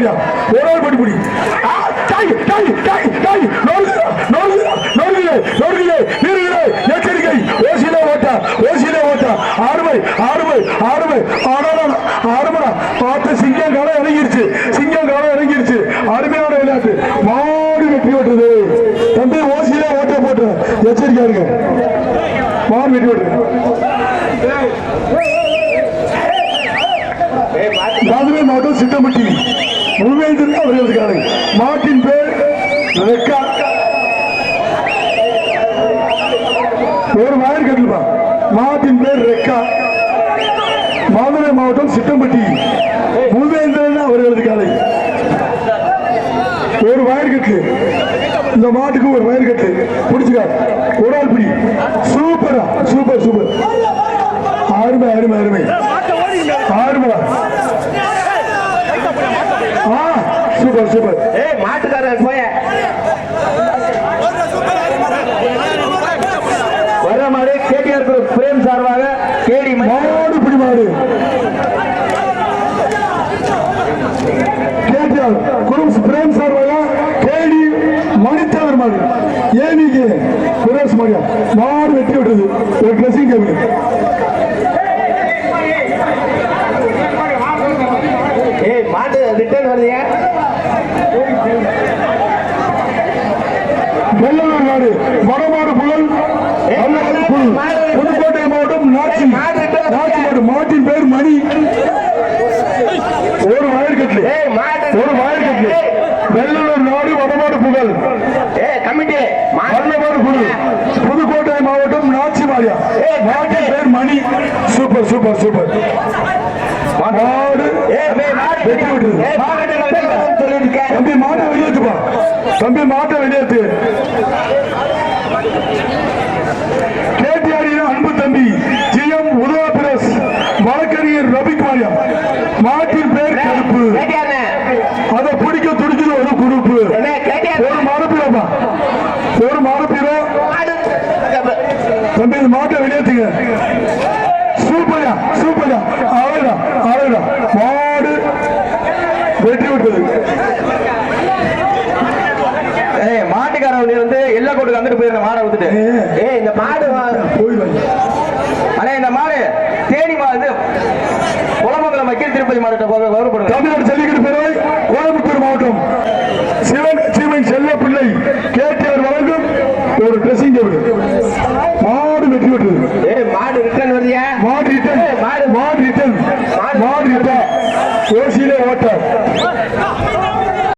மாரியா ஒரு ஆள் படி பிடி. ஆ, டாய் டாய் டாய் டாய் நொறுங்குதா நொறுங்குதா நொறுங்குதே நொறுங்குதே நீருகிறே எச்சரிக்கை. ஓசியில ஓட்டா ஓசியில ஓட்டா. ஆறுமை ஆறுமை ஆறுமை ஆடாடா ஆறுமடா பார்த்து சிங்கம் காலம் இறங்கிருச்சு. சிங்கம் காலம் இறங்கிருச்சு. அருமையான விளையாட்டு. மாடு வெட்டி பெற்றது. தம்பி ஓசியில ஓட்ட போட்டு எச்சரிக்கையா இருங்க. மாடு வெற்றி பெற்றது. மதுரை மாவட்டம் சித்தம்பட்டி முழுவேந்தர் அவர்களுக்கான மாட்டின் பேர் ரெக்கா. ஒரு வாயர் கட்டலுமா மாட்டின் பேர் ரெக்கா. மதுரை மாவட்டம் சிட்டம்பட்டி. முழுவேந்தர் அவர்களுக்கான ஒரு வயர் கட்டு. இந்த மாட்டுக்கு ஒரு வயர் கட்டு. பிடிச்சுக்கா. ஒரு ஆள் பிடி. சூப்பரா. Super super. அருமை அருமை அருமை. ஆறுமா ஆ சூப்பர் சூப்பர் ஏய் மாட்டுக்காரர் போய வர மாதிரி கேடிஆர் குரூப் பிரேம் சார்பாக கேடி மாடு பிடி மாடு கேடிஆர் குரூப் பிரேம் சார்பாக கேடி மணித்தவர் மாடு ஏவிக்கு குரேஷ் மாடியா மாடு வெட்டி விட்டது ஒரு ட்ரெஸ்ஸிங் டேபிள் ஏய் மாட்டு ரிட்டர்ன் வருதுங்க வெள்ளலூர் நாடு புல். புதுக்கோட்டை மாவட்டம் நாச்சி நாச்சி மாடு மாட்டின் பேர் மணி. ஒரு மாட்டு ஒரு வயற்கட்டு வெள்ளலூர் நாடு வடமாடு புகழ். வடமாடு புகழ். புதுக்கோட்டை மாவட்டம் நாச்சி மாரியா மாட்டின் பேர் மணி. Super super super. மாடு. வெட்டி விட்டுருது தம்பி மாட்டை வெளியேற்றுப்பா. தம்பி மாட்டை வெளியேற்று. தம்பி இந்த மாட்டை வெளியேற்றுங்க சூப்பரா சூப்பரா அழகா அழகா மாடு வெற்றி விட்டது ஏய் மாட்டுக்காரவங்க வந்து எல்லா கோட்டுக்கு வந்துட்டு போயிருந்த மாடை விட்டுட்டு. ஏய் இந்த மாடு அண்ணே இந்த மாடு தேனி மாடு குளமங்கலம் மக்கள் திருப்பதி மாவட்ட கௌரவப்படுங்க ஒரு ட்ரெஸ்ஸிங் டேபிள் மாடு வெற்றி பெற்றது ஏ மாடு ரிட்டர்ன் வரியா மாடு ரிட்டர்ன் மாடு மாடு ரிட்டர்ன் மாடு ரிட்டர்ன் ஓசியிலே